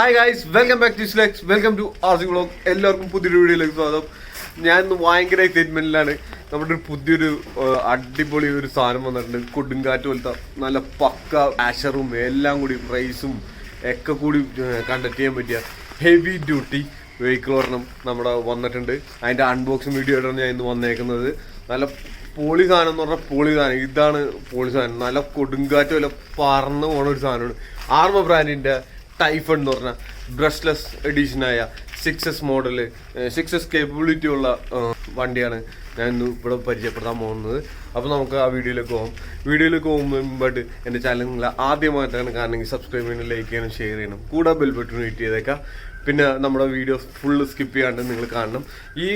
Hi guys welcome back to Slex welcome to RC blog എല്ലാവർക്കും പുതിയൊരു വീഡിയോയിലേക്ക് സ്വാഗതം. ഞാൻ ഇന്ന് ഭയങ്കര എക്സൈറ്റ്മെന്റിലാണ് നമ്മുടെ ഒരു പുതിയൊരു അടിപൊളി ഒരു സാധനം വന്നിട്ടുണ്ട്. കൊടുങ്കാറ്റ് പോലത്തെ നല്ല പക്ക ആഷറും എല്ലാം കൂടി പ്രൈസും ഒക്കെ കൂടി കണ്ടക്ട് ചെയ്യാൻ പറ്റിയ ഹെവി ഡ്യൂട്ടി വെഹിക്കിൾ ഒരെണ്ണം നമ്മുടെ വന്നിട്ടുണ്ട്. അതിന്റെ അൺബോക്സിങ് വീഡിയോ ആയിട്ടാണ് ഞാൻ ഇന്ന് വന്നേക്കുന്നത്. നല്ല പോളി സാധനം എന്ന് പറഞ്ഞാൽ പോളി സാധനം. ഇതാണ് പോളി സാധനം. നല്ല കൊടുങ്കാറ്റ് പോലെ പറന്ന് പോണ ഒരു സാധനമാണ്. ആർമ ബ്രാൻഡിന്റെ ടൈഫൺ എന്ന് പറഞ്ഞ brushless എഡീഷനായ six S model six S capability ഉള്ള വണ്ടിയാണ് ഞാൻ ഇന്ന് ഇവിടെ പരിചയപ്പെടുത്താൻ പോകുന്നത്. അപ്പോൾ നമുക്ക് ആ വീഡിയോയിലേക്ക് പോകാം വീഡിയോയിലേക്ക് പോകുമ്പോൾ മുമ്പായിട്ട് എന്റെ ചാനൽ ആദ്യമായിട്ടാണ് കാണണമെങ്കിൽ സബ്സ്ക്രൈബ് ചെയ്യണം ലൈക്ക് ചെയ്യണം ഷെയർ ചെയ്യണം. കൂടെ ബെൽ ബട്ടൺ വെയിറ്റ് ചെയ്തേക്കാം. പിന്നെ നമ്മുടെ വീഡിയോ ഫുള്ള് സ്കിപ്പ് ചെയ്യാണ്ട് നിങ്ങൾ കാണണം. ഈ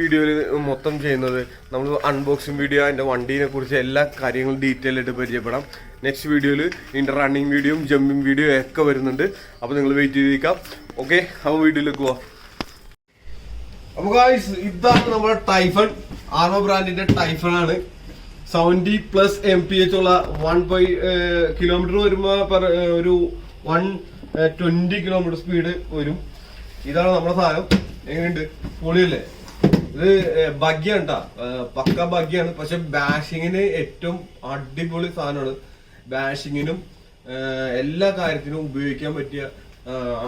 വീഡിയോയിൽ മൊത്തം ചെയ്യുന്നത് നമ്മൾ അൺബോക്സിങ് വീഡിയോ അതിന്റെ വണ്ടീനെ കുറിച്ച് എല്ലാ കാര്യങ്ങളും ഡീറ്റെയിൽ ആയിട്ട് പരിചയപ്പെടാം. നെക്സ്റ്റ് വീഡിയോയിൽ ഇതിന്റെ റണ്ണിങ് വീഡിയോയും ജമ്പിങ് വീഡിയോ ഒക്കെ വരുന്നുണ്ട്. അപ്പോൾ നിങ്ങൾ വെയിറ്റ് ചെയ്തിരിക്കാം. ഓക്കെ അപ്പോൾ വീഡിയോയിലേക്ക് പോവാം. അപ്പോൾ ഗായ്സ് ഇതാണ് നമ്മുടെ ടൈഫൺ ആർമ ബ്രാൻഡിന്റെ ടൈഫൺ ആണ്. Seventy plus M P H ഉള്ള വൺ പൈ കിലോമീറ്റർ വരുമ്പോൾ പെർ ഒരു വൺ ട്വന്റി കിലോമീറ്റർ സ്പീഡ് വരും. ഇതാണ് നമ്മുടെ സാധനം. എങ്ങനെയുണ്ട്? പൊളിയല്ലേ? ഇത് ബഗ്യാണ് കേട്ടാ പക്ക ബഗ്യാണ് പക്ഷെ ബാഷിങ്ങിന് ഏറ്റവും അടിപൊളി സാധനമാണ്. ബാഷിങ്ങിനും എല്ലാ കാര്യത്തിനും ഉപയോഗിക്കാൻ പറ്റിയ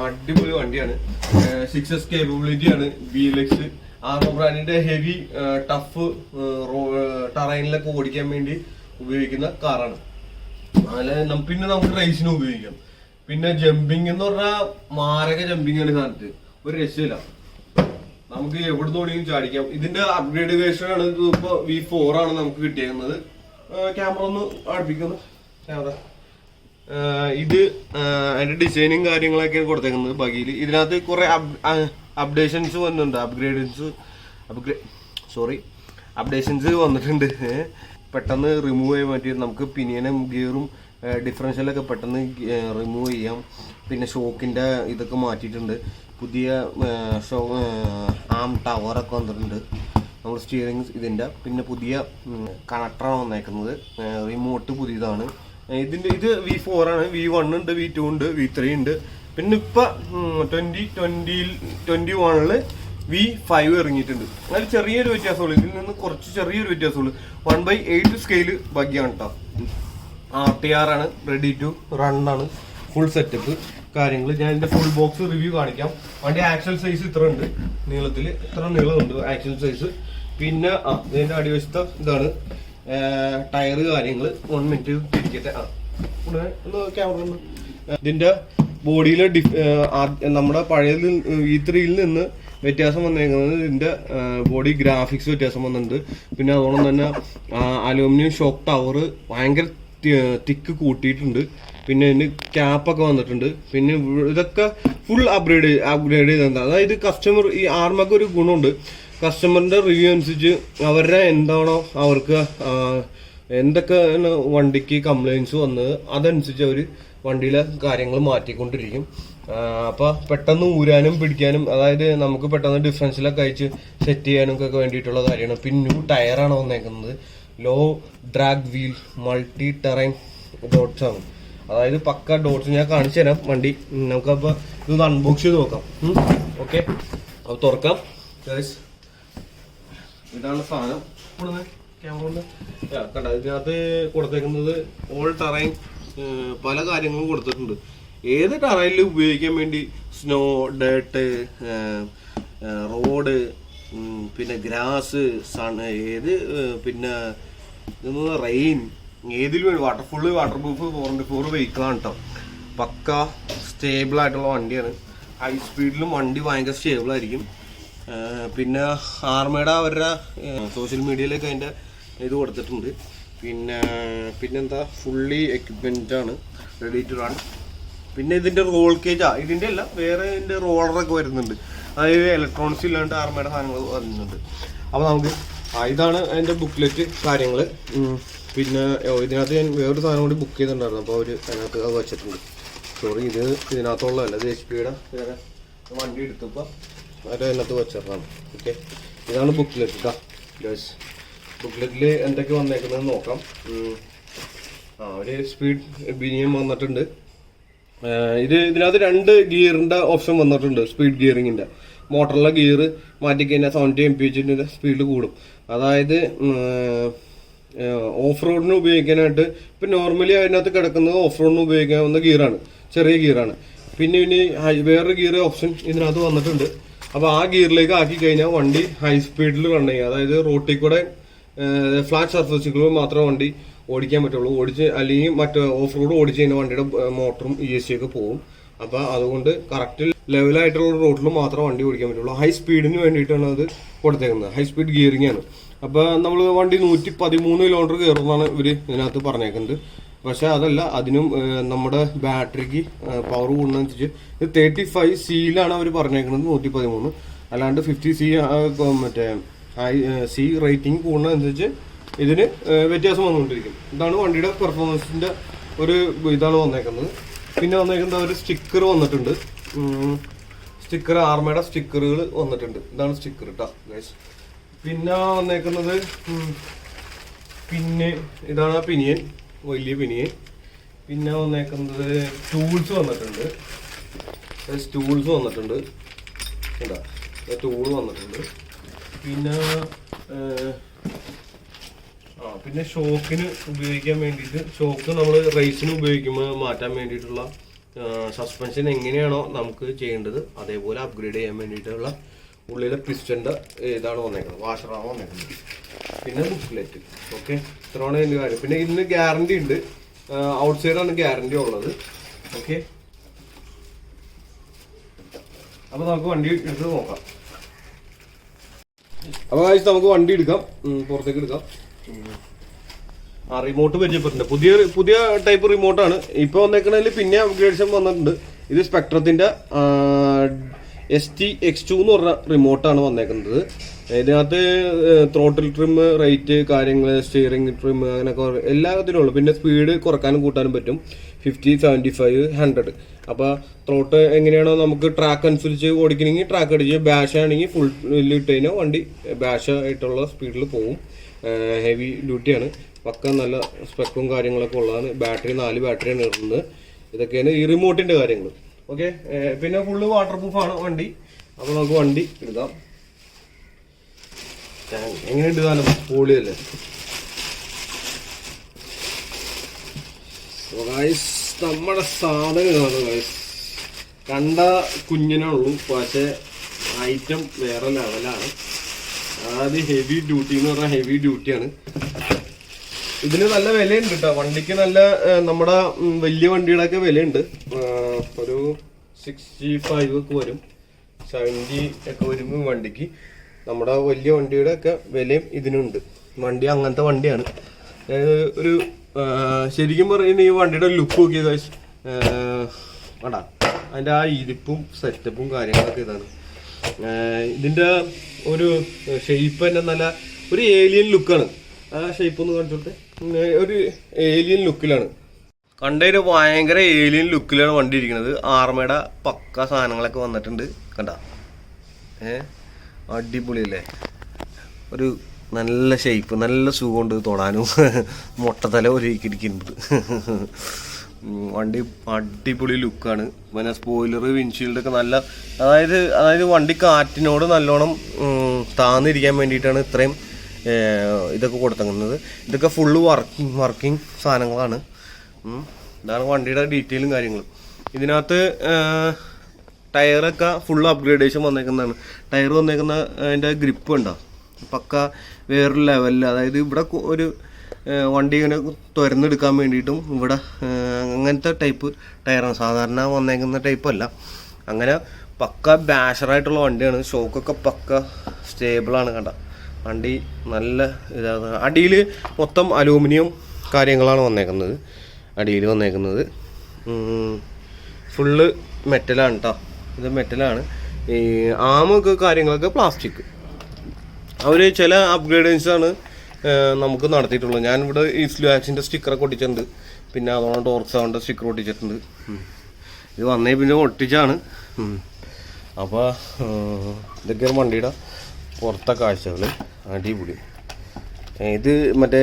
അടിപൊളി വണ്ടിയാണ്. സിക്സ് എസ് കേപ്പബിലിറ്റി ആണ് ബി എക്സ് ആർമോ ബ്രാൻഡിന്റെ ഹെവി ടഫ് ടറൈനിലൊക്കെ ഓടിക്കാൻ വേണ്ടി ഉപയോഗിക്കുന്ന കാറാണ് അതിൽ പിന്നെ നമുക്ക് റേസിന് ഉപയോഗിക്കാം. പിന്നെ ജമ്പിങ് എന്ന് പറഞ്ഞാൽ മാരക ജമ്പിങ് ആണ് സാധനത്ത്. ഒരു രക്ഷയില്ല നമുക്ക് എവിടുന്ന് വേണമെങ്കിലും ചാടിക്കാം. ഇതിന്റെ അപ്ഗ്രേഡ് വേർഷൻ ആണ് ഇത് ഇപ്പൊ വി ഫോർ ആണ് നമുക്ക് കിട്ടിയിരുന്നത് ക്യാമറ ഒന്ന് അടുപ്പിക്കുന്നു ഇത് അതിന്റെ ഡിസൈനും കാര്യങ്ങളൊക്കെയാണ് കൊടുത്തേക്കുന്നത് ബഗിയിൽ ഇതിനകത്ത് കുറെ അപ്ഡേഷൻസ് വന്നിട്ടുണ്ട്. അപ്ഗ്രേഡൻസ് അപ്ഗ്രേ സോറി അപ്ഡേഷൻസ് വന്നിട്ടുണ്ട്. പെട്ടെന്ന് റിമൂവ് ചെയ്യാൻ പറ്റി നമുക്ക് പിനിയനും ഗിയറും ഡിഫറൻഷ്യലൊക്കെ പെട്ടെന്ന് റിമൂവ് ചെയ്യാം. പിന്നെ ഷോക്കിന്റെ ഇതൊക്കെ മാറ്റിയിട്ടുണ്ട്. പുതിയ ഷോ ആം ടവറൊക്കെ വന്നിട്ടുണ്ട്. നമ്മൾ സ്റ്റിയറിങ് ഇതിന്റെ പിന്നെ പുതിയ കണക്ടറാണ് വന്നേക്കുന്നത്. റിമോട്ട് പുതിയതാണ്. ഏ, ഇതിന്റെ ഇത് വി ഫോർ ആണ് വി വൺ ഉണ്ട് വി ടു ഉണ്ട് വി ത്രീ ഉണ്ട്. പിന്നെ ഇപ്പൊ ട്വന്റി ട്വന്റിയിൽ ട്വന്റി വണ്ണിൽ വി ഫൈവ് ഇറങ്ങിയിട്ടുണ്ട്. അതിൽ ചെറിയൊരു വ്യത്യാസമുള്ളൂ. ഇതിൽ നിന്ന് കുറച്ച് ചെറിയൊരു വ്യത്യാസമുള്ളൂ. വൺ ബൈ എയ്റ്റ് സ്കെയിൽ ബഗ്ഗിയാണ് കേട്ടോ ആർ ടി ആർ ആണ് റെഡി ടു റൺ ആണ് ഫുൾ സെറ്റപ്പ് കാര്യങ്ങൾ. ഞാൻ ഇതിന്റെ ഫുൾ ബോക്സ് റിവ്യൂ കാണിക്കാം. വണ്ടി ആക്ഷൻ സൈസ് ഇത്ര ഉണ്ട് നീളത്തിൽ ഇത്ര നീളമുണ്ട് ആക്ഷൻ സൈസ് പിന്നെ ആ ഇതിന്റെ അടിവശത്ത് ഇതാണ് ടയർ കാര്യങ്ങൾ വൺ മിനിറ്റ് പിടിക്കട്ടെ ആ. ഒന്ന് ക്യാമറ ഇതിന്റെ ബോഡിയിലെ ഡിഫ് നമ്മുടെ പഴയ ഈ ത്രീയിൽ നിന്ന് വ്യത്യാസം വന്നേക്കുന്നത് ഇതിന്റെ ബോഡി ഗ്രാഫിക്സ് വ്യത്യാസം വന്നിട്ടുണ്ട്. പിന്നെ അതുകൊണ്ട് തന്നെ അലൂമിനിയം ഷോക്ക് ടവർ ഭയങ്കര തിക്ക് കൂട്ടിയിട്ടുണ്ട്. പിന്നെ ഇതിന് ക്യാപ്പൊക്കെ വന്നിട്ടുണ്ട്. പിന്നെ ഇതൊക്കെ ഫുൾ അപ്ഗ്രേഡ് അപ്ഗ്രേഡ് ചെയ്തത് അതായത് കസ്റ്റമർ ഈ ആർമക്ക് ഒരു ഗുണമുണ്ട്. കസ്റ്റമറിന്റെ റിവ്യൂ അനുസരിച്ച് അവരുടെ എന്താണോ അവർക്ക് എന്തൊക്കെയാണ് എന്തൊക്കെ വണ്ടിക്ക് കംപ്ലയിൻസ് വന്നത് അതനുസരിച്ച് അവർ വണ്ടിയിലെ കാര്യങ്ങൾ മാറ്റിക്കൊണ്ടിരിക്കും. അപ്പം അപ്പൊ പെട്ടെന്ന് ഊരാനും പിടിക്കാനും അതായത് നമുക്ക് പെട്ടെന്ന് ഡിഫറൻസിലൊക്കെ അയച്ച് സെറ്റ് ചെയ്യാനും ഒക്കെ വേണ്ടിയിട്ടുള്ള കാര്യമാണ്. പിന്നെ ടയറാണ് വന്നേക്കുന്നത്. Low drag wheel multi terrain dots ആണ്. അതായത് പക്ക ഡോട്ട്സ് ഞാൻ കാണിച്ചു തരാം വണ്ടി. നമുക്കപ്പോൾ നമുക്കപ്പോ ഇതൊന്ന് അൺബോക്സ് ചെയ്ത് നോക്കാം. ഓക്കെ അപ്പോൾ തുറക്കാം. Guys, ഇതാണ് സാധനം. ക്യാമറ കണ്ട. ഇതിനകത്ത് കൊടുത്തേക്കുന്നത് ഓൾ ടറൈൻ പല കാര്യങ്ങളും കൊടുത്തിട്ടുണ്ട്. ഏത് ടറൈനിൽ ഉപയോഗിക്കാൻ വേണ്ടി സ്നോ ഡേട്ട് റോഡ് പിന്നെ ഗ്രാസ് സൺ ഏത് പിന്നെ റെയിൻ ഏതിൽ വേണം വാട്ടർഫുള്ള് waterproof four into four വെഹിക്കിളാണ് കേട്ടോ പക്ക സ്റ്റേബിൾ ആയിട്ടുള്ള വണ്ടിയാണ്. ഹൈ സ്പീഡിലും വണ്ടി ഭയങ്കര സ്റ്റേബിൾ ആയിരിക്കും. പിന്നെ ആർമയുടെ അവരുടെ സോഷ്യൽ മീഡിയയിലൊക്കെ അതിന്റെ ഇത് കൊടുത്തിട്ടുണ്ട്. പിന്നെ പിന്നെന്താ ഫുള്ളി ആണ് റെഡി ടു റൺ പിന്നെ ഇതിന്റെ റോൾ കേജാ ഇതിന്റെ അല്ല വേറെ ഇതിന്റെ റോളറൊക്കെ വരുന്നുണ്ട്. അതായത് ഇലക്ട്രോണിക്സ് ഇല്ലാണ്ട് ആർമയുടെ സാധനങ്ങൾ വരുന്നുണ്ട് അപ്പോൾ നമുക്ക് ഇതാണ് അതിന്റെ ബുക്ക്ലെറ്റ് കാര്യങ്ങൾ പിന്നെ ഇതിനകത്ത് ഞാൻ വേറൊരു സാധനം കൂടി ബുക്ക് ചെയ്തിട്ടുണ്ടായിരുന്നു. അപ്പോൾ അവർ അതിനകത്ത് അത് വെച്ചിട്ടുണ്ട്. സോറി ഇത് ഇതിനകത്തുള്ളതല്ല ഇത് എച്ച് പിയുടെ വേറെ വണ്ടി എടുത്തപ്പോൾ അത് അതിനകത്ത് വെച്ചിടണം. ഓക്കെ ഇതാണ് ബുക്ക്ലെറ്റ് കേട്ടോ യെസ് ബുക്ക്ലെറ്റിൽ എന്തൊക്കെ വന്നേക്കുന്നത് നോക്കാം. ആ ഒരു സ്പീഡ് ബിനിയം വന്നിട്ടുണ്ട്. ഇത് ഇതിനകത്ത് രണ്ട് ഗിയറിന്റെ ഓപ്ഷൻ വന്നിട്ടുണ്ട് സ്പീഡ് ഗിയറിങ്ങിന്റെ മോട്ടറിലെ ഗിയർ മാറ്റിക്കഴിഞ്ഞാൽ സെവന്റി എം പി എച്ചിന്റെ സ്പീഡ് കൂടും. അതായത് ഓഫ് റോഡിന് ഉപയോഗിക്കാനായിട്ട് ഇപ്പം നോർമലി അതിനകത്ത് കിടക്കുന്നത് ഓഫ് റോഡിന് ഉപയോഗിക്കാവുന്ന ഗിയറാണ് ചെറിയ ഗിയറാണ് പിന്നെ ഇനി വേറൊരു ഗിയർ ഓപ്ഷൻ ഇതിനകത്ത് വന്നിട്ടുണ്ട്. അപ്പോൾ ആ ഗിയറിലേക്ക് ആക്കി കഴിഞ്ഞാൽ വണ്ടി ഹൈ സ്പീഡിൽ റൺ ചെയ്യുക അതായത് റോട്ടിൽ കൂടെ ഫ്ലാറ്റ് സർഫസുകളിൽ മാത്രമേ വണ്ടി ഓടിക്കാൻ പറ്റുള്ളൂ. ഓടിച്ച് അല്ലെങ്കിൽ മറ്റേ ഓഫ് റോഡ് ഓടിച്ച് കഴിഞ്ഞാൽ വണ്ടിയുടെ മോട്ടറും ഇ എസ് സി ഒക്കെ പോകും അപ്പൊ അതുകൊണ്ട് കറക്റ്റ് ലെവലായിട്ടുള്ള റോഡിൽ മാത്രമേ വണ്ടി ഓടിക്കാൻ പറ്റുള്ളൂ. ഹൈ സ്പീഡിന് വേണ്ടിയിട്ടാണ് അത് കൊടുത്തേക്കുന്നത്. ഹൈ സ്പീഡ് ഗിയറിംഗ് ആണ്. അപ്പൊ നമ്മൾ വണ്ടി നൂറ്റി പതിമൂന്ന് കിലോമീറ്റർ കയറുന്നതാണ് ഇവർ ഇതിനകത്ത് പറഞ്ഞേക്കുന്നത്. പക്ഷെ അതല്ല അതിനും നമ്മുടെ ബാറ്ററിക്ക് പവർ കൂടുന്നതനുസരിച്ച് ഇത് തേർട്ടി ഫൈവ് സിയിലാണ് അവർ പറഞ്ഞേക്കുന്നത് നൂറ്റി പതിമൂന്ന് അല്ലാണ്ട് ഫിഫ്റ്റി സി മറ്റേ ഐ സി റേറ്റിംഗ് കൂടുന്നതനുസരിച്ച് ഇതിന് വ്യത്യാസം വന്നുകൊണ്ടിരിക്കും. ഇതാണ് വണ്ടിയുടെ പെർഫോമൻസിന്റെ ഒരു ഇതാണ് വന്നേക്കുന്നത്. പിന്നെ വന്നേക്കുന്നത് ഒരു സ്റ്റിക്കർ വന്നിട്ടുണ്ട്. സ്റ്റിക്കർ ആർമയുടെ സ്റ്റിക്കറുകൾ വന്നിട്ടുണ്ട്. ഇതാണ് സ്റ്റിക്കർ കേട്ടോ ഗൈസ് പിന്നെ വന്നേക്കുന്നത് പിന്നെ ഇതാണ് പിനിയൻ. വലിയ പിനിയൻ പിന്നെ വന്നേക്കുന്നത് ടൂൾസ് വന്നിട്ടുണ്ട്. ടൂൾസ് വന്നിട്ടുണ്ട്. എന്താ ടൂൾ വന്നിട്ടുണ്ട്. പിന്നെ ആ പിന്നെ ഷോക്കിന് ഉപയോഗിക്കാൻ വേണ്ടിയിട്ട് ഷോക്ക് നമ്മൾ റേസിന് ഉപയോഗിക്കുമ്പോൾ മാറ്റാൻ വേണ്ടിയിട്ടുള്ള സസ്പെൻഷൻ എങ്ങനെയാണോ നമുക്ക് ചെയ്യേണ്ടത് അതേപോലെ അപ്ഗ്രേഡ് ചെയ്യാൻ വേണ്ടിയിട്ടുള്ള ഉള്ളിലെ പിസ്റ്റന്റെ ഇതാണ് വന്നേക്കുന്നത്. വാഷറാണ് വന്നേക്കുന്നത്. പിന്നെ ബുക്ക്ലെറ്റ്. ഓക്കെ? ഇത്രയാണ് അതിന്റെ കാര്യം. പിന്നെ ഇതിന് ഗ്യാരണ്ടി ഉണ്ട്. ഔട്ട് സൈഡാണ് ഗ്യാരണ്ടി ഉള്ളത്. ഓക്കെ? അപ്പൊ നമുക്ക് വണ്ടി എടുത്ത് നോക്കാം. അപ്പൊ കാഴ്ച നമുക്ക് വണ്ടി എടുക്കാം. പുറത്തേക്ക് എടുക്കാം. ആ റിമോട്ട് പരിചയപ്പെട്ടിട്ടുണ്ട് പുതിയ പുതിയ ടൈപ്പ് റിമോട്ടാണ് ഇപ്പൊ വന്നേക്കണതിൽ പിന്നെ അപ്ഗ്രേഡേഷൻ വന്നിട്ടുണ്ട്. ഇത് സ്പെക്ട്രത്തിന്റെ എസ് ടി എക്സ് ടു എന്ന് പറഞ്ഞ റിമോട്ടാണ് വന്നേക്കുന്നത്. ഇതിനകത്ത് ത്രോട്ടിൽ ട്രിം റേറ്റ് കാര്യങ്ങൾ സ്റ്റിയറിംഗ് ട്രിം അങ്ങനെയൊക്കെ എല്ലാത്തിനും ഉള്ളു പിന്നെ സ്പീഡ് കുറക്കാനും കൂട്ടാനും പറ്റും. ഫിഫ്റ്റി സെവന്റി ഫൈവ് ഹൺഡ്രഡ് അപ്പോൾ ത്രോട്ട് എങ്ങനെയാണോ നമുക്ക് ട്രാക്ക് അനുസരിച്ച് ഓടിക്കണമെങ്കിൽ ട്രാക്ക് അടിച്ച് ബാഷ് ആണെങ്കിൽ ഫുൾ ഇട്ട് കഴിഞ്ഞാൽ വണ്ടി ബാഷ് ആയിട്ടുള്ള സ്പീഡിൽ പോകും ഹെവി ഡ്യൂട്ടിയാണ് പക്ക നല്ല സ്പെക്കും കാര്യങ്ങളൊക്കെ ഉള്ളതാണ്. ബാറ്ററി നാല് ബാറ്ററിയാണ് ഇടുന്നത്. ഇതൊക്കെയാണ് ഈ റിമോട്ടിന്റെ കാര്യങ്ങൾ ഓക്കെ പിന്നെ ഫുള്ള് വാട്ടർ പ്രൂഫാണ് വണ്ടി. അപ്പോൾ നമുക്ക് വണ്ടി എടുക്കാം. എങ്ങനെ കാലം പൊളിയല്ലേ? Guys, നമ്മുടെ സാധനം ഇതാണ് ഗൈസ് കണ്ട കുഞ്ഞിനെ ഉള്ളൂ പക്ഷേ ഐറ്റം വേറെ ലെവലാണ് അതായത് ഹെവി ഡ്യൂട്ടി എന്ന് പറഞ്ഞാൽ ഹെവി ഡ്യൂട്ടിയാണ് ഇതിന് നല്ല വിലയുണ്ട് കേട്ടോ വണ്ടിക്ക് നല്ല നമ്മുടെ വലിയ വണ്ടിയുടെ ഒക്കെ വിലയുണ്ട് ഒരു സിക്സ്റ്റി ഫൈവ് ഒക്കെ വരും. സെവന്റി ഒക്കെ വരും വണ്ടിക്ക് നമ്മുടെ വലിയ വണ്ടിയുടെ ഒക്കെ വിലയും ഇതിനുണ്ട്. വണ്ടി അങ്ങനത്തെ വണ്ടിയാണ്. ഒരു ശരിക്കും പറയുന്ന ഈ വണ്ടിയുടെ ലുക്ക് നോക്കിയത് guys, അതിന്റെ ആ ഇരിപ്പും സെറ്റപ്പും കാര്യങ്ങളൊക്കെ ഇതാണ്. ഇതിന്റെ ഒരു ഷേപ്പ് തന്നെ നല്ല ഒരു ഏലിയൻ ലുക്കാണ് ആ ഷേപ്പ് ഒന്ന് കാണിച്ചോട്ടെ. ഒരു ഏലിയൻ ലുക്കിലാണ് കണ്ടൊരു ഭയങ്കര ഏലിയൻ ലുക്കിലാണ് വണ്ടി ഇരിക്കുന്നത് ആർമയുടെ പക്ക സാധനങ്ങളൊക്കെ വന്നിട്ടുണ്ട്. കണ്ട? ഏ? അടിപൊളിയല്ലേ? ഒരു നല്ല ഷേപ്പ് നല്ല സുഖമുണ്ട് തൊടാനും. മുട്ടത്തല ഒരുക്കിയിരിക്കുന്നത് വണ്ടി അടിപൊളി ലുക്കാണ് പിന്നെ സ്പോയിലർ വിൻഷീൽഡൊക്കെ നല്ല അതായത് അതായത് വണ്ടി കാറ്റിനോട് നല്ലോണം താന്നിരിക്കാൻ വേണ്ടിയിട്ടാണ് ഇത്രയും ഇതൊക്കെ കൊടുത്തേക്കുന്നത് ഇതൊക്കെ ഫുള്ള് വർക്കിംഗ് വർക്കിംഗ് സാധനങ്ങളാണ്. ഇതാണ് വണ്ടിയുടെ ഡീറ്റെയിലും കാര്യങ്ങളും. ഇതിനകത്ത് ടയറൊക്കെ ഫുൾ അപ്ഗ്രേഡേഷൻ വന്നേക്കുന്നതാണ്. ടയർ വന്നേക്കുന്ന അതിന്റെ ഗ്രിപ്പ് ഉണ്ടോ പക്ക വേറൊരു ലെവലിൽ അതായത് ഇവിടെ ഒരു വണ്ടി ഇങ്ങനെ തുരന്നെടുക്കാൻ വേണ്ടിയിട്ടും ഇവിടെ അങ്ങനത്തെ ടൈപ്പ് ടയറാണ് സാധാരണ വന്നേക്കുന്ന ടൈപ്പ് അല്ല. അങ്ങനെ പക്ക ബാഷറായിട്ടുള്ള വണ്ടിയാണ്. ഷോക്കൊക്കെ പക്ക സ്റ്റേബിളാണ് കണ്ട? വണ്ടി നല്ല ഇതാണ് അടിയിൽ മൊത്തം അലൂമിനിയം കാര്യങ്ങളാണ് വന്നേക്കുന്നത്. അടിയിൽ വന്നേക്കുന്നത്. ഫുള്ള് മെറ്റലാണ് കേട്ടോ ഇത് മെറ്റലാണ്. ഈ ആമൊക്കെ കാര്യങ്ങളൊക്കെ പ്ലാസ്റ്റിക്. അവർ ചില അപ്ഗ്രേഡേഴ്സ് ആണ് നമുക്ക് നടത്തിയിട്ടുള്ളത്. ഞാൻ ഇവിടെ ഈ സ്ലുവാക്സിന്റെ സ്റ്റിക്കറൊക്കെ ഒട്ടിച്ചിട്ടുണ്ട്. പിന്നെ അതുകൊണ്ട് ടോർക്സൗണ്ട് സ്റ്റിക്കർ ഒട്ടിച്ചിട്ടുണ്ട്. ഇത് വന്നേ പിന്നെ ഒട്ടിച്ചാണ്. അപ്പോൾ ഇതൊക്കെയാണ് വണ്ടിയുടെ പുറത്തെ കാഴ്ചകൾ അടിപൊളി. ഇത് മറ്റേ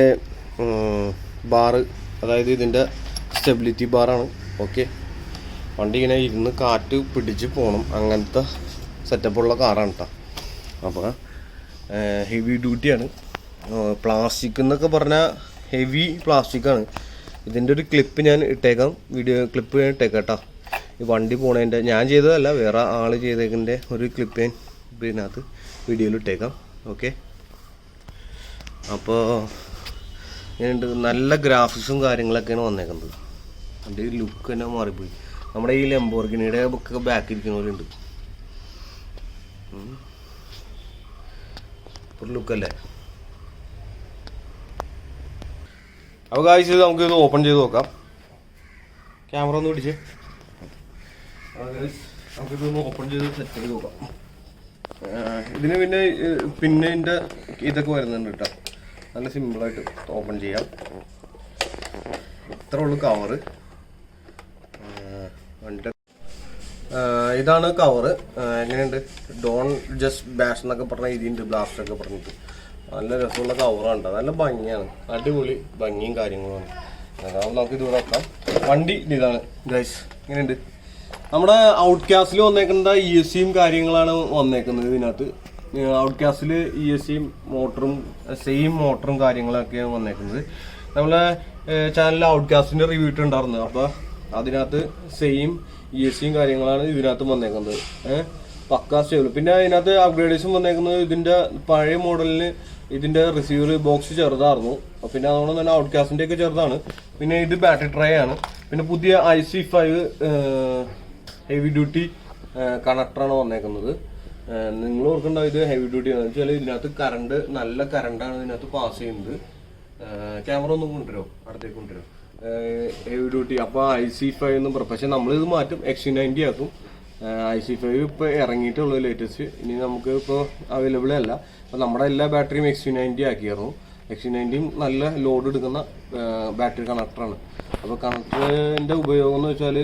ബാറ് അതായത് ഇതിന്റെ സ്റ്റെബിലിറ്റി ബാറാണ് ഓക്കെ വണ്ടി ഇങ്ങനെ ഇരുന്ന് കാറ്റ് പിടിച്ച് പോകണം അങ്ങനത്തെ സെറ്റപ്പുള്ള കാറാണ് കേട്ടോ അപ്പോൾ ഹെവി ഡ്യൂട്ടിയാണ് പ്ലാസ്റ്റിക് എന്നൊക്കെ പറഞ്ഞാൽ ഹെവി പ്ലാസ്റ്റിക്കാണ് ഇതിന്റെ ഒരു ക്ലിപ്പ് ഞാൻ ഇട്ടേക്കാം. വീഡിയോ ക്ലിപ്പ് ഞാൻ ഇട്ടേക്കാം കേട്ടോ ഈ വണ്ടി പോണതിന്റെ ഞാൻ ചെയ്തതല്ല വേറെ ആൾ ചെയ്തേക്കിന്റെ ഒരു ക്ലിപ്പ് ഞാൻ ഇതിനകത്ത് വീഡിയോയിൽ ഇട്ടേക്കാം. ഓക്കെ അപ്പോൾ ഇങ്ങനെയുണ്ട്. നല്ല ഗ്രാഫിക്സും കാര്യങ്ങളൊക്കെയാണ് വന്നേക്കുന്നത്. അതിന്റെ ഒരു ലുക്ക് തന്നെ മാറിപ്പോയി. നമ്മുടെ ഈ ലംബോർഗിനിയുടെ ബുക്കൊക്കെ ബാക്ക് ഇരിക്കുന്നവരുണ്ട് ഒരു ലുക്കല്ലേ അപ്പോൾ കാഴ്ച നമുക്ക് ഇത് ഓപ്പൺ ചെയ്ത് നോക്കാം. ക്യാമറ ഒന്ന് പിടിച്ച്. നമുക്കിത് ഒന്ന് ഓപ്പൺ ചെയ്ത് സെറ്റ് ചെയ്ത് നോക്കാം. ഇതിന് പിന്നെ പിന്നെ ഇതിന്റെ ഇതൊക്കെ വരുന്നുണ്ട് കേട്ടോ നല്ല സിമ്പിളായിട്ട് ഓപ്പൺ ചെയ്യാം. ഇത്ര ഉള്ളു കവറ് ഇതാണ് കവറ് എങ്ങനെയുണ്ട്? ഡോൺ ജസ്റ്റ് ബാഷ് എന്നൊക്കെ പറഞ്ഞ ഇതിന്റെ ബ്ലാസ്റ്റ് ഒക്കെ പറഞ്ഞിട്ട്. നല്ല രസമുള്ള കവറാണ്. നല്ല ഭംഗിയാണ്. അടിപൊളി ഭംഗിയും കാര്യങ്ങളുമാണ്. അതാവും നമുക്ക് ഇത് നോക്കാം. വണ്ടി ഇതാണ് ഗൈസ് ഇങ്ങനെയുണ്ട് നമ്മുടെ ഔട്ട് ക്യാസിൽ വന്നേക്കുന്ന ഇ എസ് സിയും കാര്യങ്ങളാണ് വന്നേക്കുന്നത് ഇതിനകത്ത്. ഔട്ട് കാസ്റ്റിൽ ഇ എസ് സിയും മോട്ടറും സെയിം മോട്ടറും കാര്യങ്ങളൊക്കെയാണ് വന്നേക്കുന്നത്. നമ്മളെ ചാനലിൽ ഔട്ട് കാസ്റ്റിന്റെ റിവ്യൂ ഇട്ടുണ്ടായിരുന്നു അപ്പോൾ അതിനകത്ത് സെയിം ഇ എസ് സിയും കാര്യങ്ങളാണ് ഇതിനകത്ത് വന്നേക്കുന്നത്. ഏഹ് പക്കാ സ്റ്റേബിൾ പിന്നെ അതിനകത്ത് അപ്ഗ്രേഡേഷൻ വന്നേക്കുന്നത് ഇതിന്റെ പഴയ മോഡലിന് ഇതിന്റെ റിസീവർ ബോക്സ് ചെറുതായിരുന്നു. പിന്നെ അതുകൊണ്ട് തന്നെ ഔട്ട് കാസ്റ്റിന്റെ ഒക്കെ ചെറുതാണ്. പിന്നെ ഇത് ബാറ്ററി ട്രേ ആണ്. പിന്നെ പുതിയ I C five heavy duty കണക്ടറാണ് വന്നേക്കുന്നത്. നിങ്ങൾ ഓർക്കേണ്ട ഇത് ഹെവി ഡ്യൂട്ടി ആണെന്ന് വെച്ചാൽ ഇതിനകത്ത് കറണ്ട് നല്ല കറണ്ടാണ് ഇതിനകത്ത് പാസ് ചെയ്യുന്നത്. ക്യാമറ ഒന്നും കൊണ്ടുവരുമോ അടുത്തേക്ക് കൊണ്ടുവരും? ഹെവി ഡ്യൂട്ടി അപ്പോൾ ഐ സി ഫൈവ് എന്നും പറയും പക്ഷെ നമ്മളിത് മാറ്റും. എക്സ് നയന്റി ആക്കും. ഐ സി ഫൈവ് ഇപ്പോൾ ഇറങ്ങിയിട്ടുള്ളൂ ലേറ്റസ്റ്റ് ഇനി നമുക്ക് ഇപ്പോൾ അവൈലബിൾ അല്ല. അപ്പോൾ നമ്മുടെ എല്ലാ ബാറ്ററിയും എക്സ് നയന്റി ആക്കിയായിരുന്നു എക്സ് നയന്റിയും നല്ല ലോഡ് എടുക്കുന്ന ബാറ്ററി കണക്ടറാണ് അപ്പോൾ കണക്ടറിന്റെ ഉപയോഗം എന്ന് വെച്ചാൽ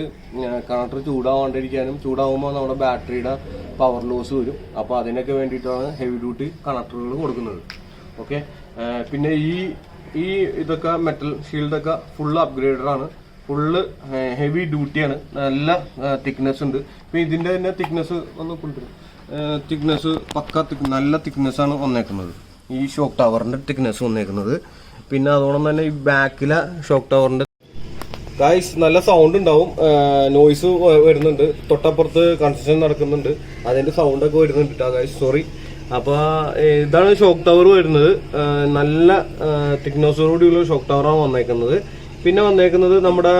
കണക്ടർ ചൂടാവാണ്ടിരിക്കാനും ചൂടാവുമ്പോൾ നമ്മുടെ ബാറ്ററിയുടെ പവർ ലോസ് വരും. അപ്പോൾ അതിനൊക്കെ വേണ്ടിയിട്ടാണ് ഹെവി ഡ്യൂട്ടി കണക്ടറുകൾ കൊടുക്കുന്നത്. ഓക്കെ പിന്നെ ഈ ഈ ഇതൊക്കെ മെറ്റൽ ഷീൽഡൊക്കെ ഫുള്ള് ആണ്. ഫുള്ള് ഹെവി ഡ്യൂട്ടിയാണ് നല്ല തിക്നെസ് ഉണ്ട്. ഇപ്പം ഇതിന്റെ തന്നെ തിക്നെസ് ഒന്ന് കൊണ്ടുവരും തിക്നെസ് പക്ക തിക് നല്ല തിക്നെസ് ആണ് വന്നേക്കുന്നത്. ഈ ഷോക്ക് ടവറിന്റെ തിക്നെസ് വന്നേക്കുന്നത്. പിന്നെ അതോടൊപ്പം തന്നെ ഈ ബാക്കിലെ ഷോക്ക് ടവറിന്റെ ഗായ്സ് നല്ല സൗണ്ട് ഉണ്ടാവും. നോയ്സ് വരുന്നുണ്ട്. തൊട്ടപ്പുറത്ത് കൺസ്ട്രക്ഷൻ നടക്കുന്നുണ്ട്. അതിന്റെ സൗണ്ട് ഒക്കെ വരുന്നുണ്ട് കേട്ടോ ഗായ്സ് സോറി അപ്പൊ ഇതാണ് ഷോക്ക് ടവർ വരുന്നത്. നല്ല നല്ല റോഡിലുള്ള ഷോക്ക് ടവറാണ് വന്നേക്കുന്നത്. പിന്നെ വന്നേക്കുന്നത് നമ്മുടെ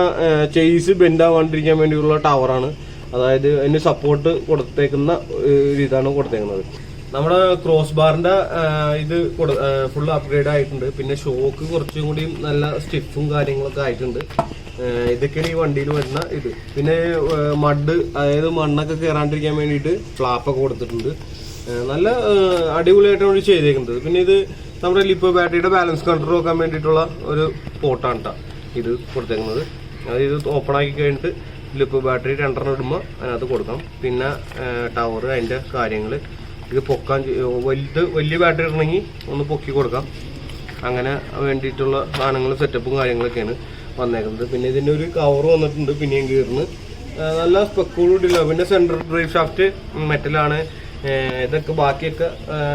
ചെയ്സ് ബെൻഡ് ആവാണ്ടിരിക്കാൻ വേണ്ടിയുള്ള ടവറാണ് അതായത് അതിന് സപ്പോർട്ട് കൊടുത്തേക്കുന്ന ഇതാണ് കൊടുത്തേക്കുന്നത്. നമ്മുടെ ക്രോസ് ബാറിന്റെ ഇത് ഫുൾ അപ്ഗ്രേഡ് ആയിട്ടുണ്ട്. പിന്നെ ഷോക്ക് കുറച്ചും കൂടി നല്ല സ്റ്റിഫും കാര്യങ്ങളൊക്കെ ആയിട്ടുണ്ട്. ഇതൊക്കെയാണ് ഈ വണ്ടിയിൽ വരുന്ന ഇത്. പിന്നെ മഡ് അതായത് മണ്ണൊക്കെ കയറാണ്ടിരിക്കാൻ വേണ്ടിയിട്ട് ഫ്ലാപ്പൊക്കെ കൊടുത്തിട്ടുണ്ട്. നല്ല അടിപൊളിയായിട്ടാണ് ഇത് ചെയ്തേക്കുന്നത്. പിന്നെ ഇത് നമ്മുടെ ലിപ്പോ ബാറ്ററിയുടെ ബാലൻസ് കൺട്രോൾ നോക്കാൻ വേണ്ടിയിട്ടുള്ള ഒരു പോട്ടാണ് കേട്ടോ ഇത് കൊടുത്തേക്കുന്നത്. അത് ഇത് ഓപ്പൺ ആക്കി കഴിഞ്ഞിട്ട് ലിപ്പോ ബാറ്ററി രണ്ടെണ്ണം ഇടുമ്പോൾ അതിനകത്ത് കൊടുക്കാം പിന്നെ ടവർ അതിന്റെ കാര്യങ്ങൾ ഇത് പൊക്കാൻ വലുത് വലിയ ബാറ്ററി ഇടണമെങ്കിൽ ഒന്ന് പൊക്കി കൊടുക്കാം. അങ്ങനെ വേണ്ടിയിട്ടുള്ള സാധനങ്ങളും സെറ്റപ്പും കാര്യങ്ങളൊക്കെയാണ്. വന്നേക്കുന്നത്. പിന്നെ ഇതിന്റെ ഒരു കവർ വന്നിട്ടുണ്ട് പിന്നെയും കീറിന് നല്ല സ്പെക്കോടുകൂടിയില്ല പിന്നെ സെൻട്രൽ ഡ്രൈവ് ഷാഫ്റ്റ് മെറ്റലാണ് ഇതൊക്കെ ബാക്കിയൊക്കെ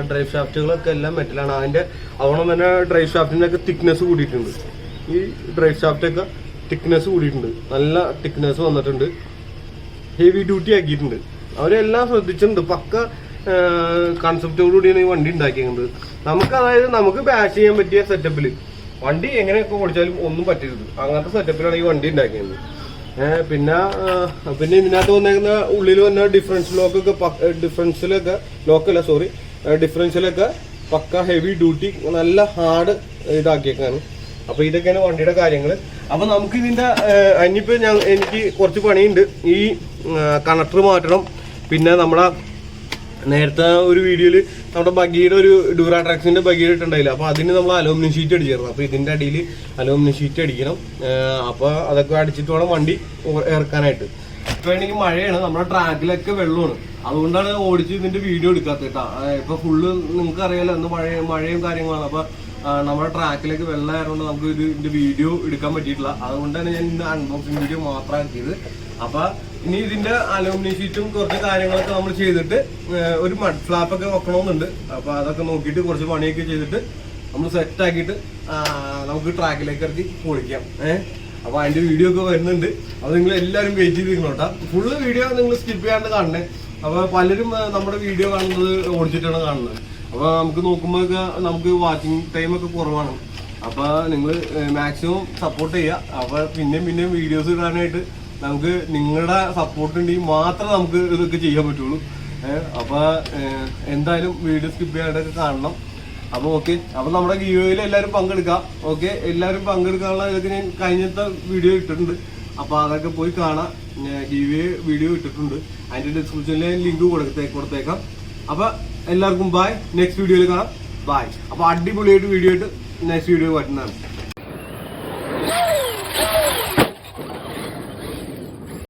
ഡ്രൈവ് ഷാഫ്റ്റുകളൊക്കെ എല്ലാം മെറ്റലാണ് അതിന്റെ അവണം തന്നെ ഡ്രൈവ് ഷാഫ്റ്റിന്റെ ഒക്കെ തിക്നെസ് കൂടിയിട്ടുണ്ട്. ഈ ഡ്രൈവ് ഷാഫ്റ്റൊക്കെ തിക്നെസ് കൂടിയിട്ടുണ്ട്. നല്ല തിക്നെസ് വന്നിട്ടുണ്ട്. ഹെവി ഡ്യൂട്ടി ആക്കിയിട്ടുണ്ട്. അവരെല്ലാം ശ്രദ്ധിച്ചിട്ടുണ്ട്. പക്ക കൺസെപ്റ്റോടുകൂടിയാണ് ഈ വണ്ടി ഉണ്ടാക്കിയത് നമുക്ക് അതായത് നമുക്ക് ബാഷ് ചെയ്യാൻ പറ്റിയ സെറ്റപ്പിൽ വണ്ടി എങ്ങനെയൊക്കെ ഓടിച്ചാലും ഒന്നും പറ്റരുത്. അങ്ങനത്തെ സെറ്റപ്പിലാണ് ഈ വണ്ടി ഉണ്ടാക്കിയത്. പിന്നെ പിന്നെ ഇതിനകത്ത് വന്നേക്കുന്ന ഉള്ളിൽ വന്ന ഡിഫറൻസ് ലോക്കൊക്കെ ഡിഫറൻസിലൊക്കെ ലോക്കല്ല സോറി ഡിഫറൻസിലൊക്കെ പക്ക ഹെവി ഡ്യൂട്ടി നല്ല ഹാർഡ് ഇതാക്കിയേക്കാണ്. അപ്പൊ ഇതൊക്കെയാണ് വണ്ടിയുടെ കാര്യങ്ങൾ അപ്പൊ നമുക്ക് ഇതിന്റെ ഇനിയിപ്പോ ഞാൻ എനിക്ക് കുറച്ച് പണിയുണ്ട്. ഈ കണക്ടർ മാറ്റണം. പിന്നെ നമ്മുടെ നേരത്തെ ഒരു വീഡിയോയിൽ നമ്മുടെ ബഗിയുടെ ഒരു ഡൂറാ ട്രാക്സിന്റെ ബഗിയുടെ ഇട്ടുണ്ടായില്ല അപ്പൊ അതിന് നമ്മൾ അലോമിനിയം ഷീറ്റ് അടിച്ചിരുന്നു. അപ്പൊ ഇതിന്റെ അടിയിൽ അലോമിനിയം ഷീറ്റ് അടിക്കണം. അപ്പോൾ അപ്പൊ അതൊക്കെ അടിച്ചിട്ട് വേണം വണ്ടി ഇറക്കാനായിട്ട്. ഇപ്പൊ വേണമെങ്കിൽ മഴയാണ്. നമ്മുടെ ട്രാക്കിലൊക്കെ വെള്ളമാണ്. അതുകൊണ്ടാണ് ഓടിച്ച് ഇതിന്റെ വീഡിയോ എടുക്കാത്ത ഇപ്പൊ ഫുള്ള് നിങ്ങൾക്ക് അറിയാലോ ഇന്ന് മഴ മഴയും കാര്യങ്ങളാണ്. അപ്പൊ നമ്മുടെ ട്രാക്കിലേക്ക് വെള്ളം ആയതുകൊണ്ട് നമുക്ക് ഇത് ഇതിന്റെ വീഡിയോ എടുക്കാൻ പറ്റിയിട്ടില്ല. അതുകൊണ്ട് തന്നെ ഞാൻ ഇന്ന് അൺബോക്സിംഗ് വീഡിയോ മാത്രം ആക്കിയത് അപ്പൊ ഇനി ഇതിന്റെ അലൂമിനി ഷീറ്റും കുറച്ച് കാര്യങ്ങളൊക്കെ നമ്മൾ ചെയ്തിട്ട് ഒരു മഡ് ഫ്ലാപ്പ് ഒക്കെ വെക്കണമെന്നുണ്ട് അപ്പൊ അതൊക്കെ നോക്കിയിട്ട് കുറച്ച് പണിയൊക്കെ ചെയ്തിട്ട് നമ്മൾ സെറ്റ് ആക്കിയിട്ട് നമുക്ക് ട്രാക്കിലേക്ക് ഇറക്കി പൊളിക്കാം. ഏഹ് അപ്പൊ അതിന്റെ വീഡിയോ ഒക്കെ വരുന്നുണ്ട്. അപ്പൊ നിങ്ങൾ എല്ലാവരും വെയിറ്റ് ചെയ്തിരിക്കണം കേട്ടോ. ഫുള്ള് വീഡിയോ നിങ്ങൾ സ്കിപ്പ് ചെയ്യാണ്ട് കാണണേ. അപ്പൊ പലരും നമ്മുടെ വീഡിയോ കാണുന്നത് ഓടിച്ചിട്ടാണ് കാണുന്നത്. അപ്പൊ നമുക്ക് നോക്കുമ്പോൾ നമുക്ക് വാച്ചിങ് ഒക്കെ കുറവാണ്. അപ്പൊ നിങ്ങൾ മാക്സിമം സപ്പോർട്ട് ചെയ്യുക അപ്പൊ പിന്നെയും പിന്നെയും വീഡിയോസ് ഇടാനായിട്ട് നമുക്ക് നിങ്ങളുടെ സപ്പോർട്ട് ഉണ്ടെങ്കിൽ മാത്രമേ നമുക്ക് ഇതൊക്കെ ചെയ്യാൻ പറ്റുള്ളൂ. അപ്പോൾ അപ്പൊ എന്തായാലും വീഡിയോ സ്കിപ്പ് ചെയ്യാനായിട്ടൊക്കെ കാണണം. അപ്പൊ ഓക്കെ അപ്പൊ നമ്മുടെ ഗീവയിൽ എല്ലാവരും പങ്കെടുക്കാം. ഓക്കെ എല്ലാവരും പങ്കെടുക്കാനുള്ള ഇതൊക്കെ ഞാൻ കഴിഞ്ഞത്തെ വീഡിയോ ഇട്ടിട്ടുണ്ട്. അപ്പൊ അതൊക്കെ പോയി കാണാം. ഗീവേ വീഡിയോ ഇട്ടിട്ടുണ്ട്. അതിന്റെ ഡിസ്ക്രിപ്ഷനിൽ ലിങ്ക് കൊടുത്തേ കൊടുത്തേക്കാം. അപ്പൊ എല്ലാവർക്കും ബായ് നെക്സ്റ്റ് വീഡിയോയിൽ കാണാം. ബായ് അപ്പോൾ അടിപൊളിയായിട്ട് വീഡിയോ ആയിട്ട് നെക്സ്റ്റ് വീഡിയോ പറ്റുന്നതാണ്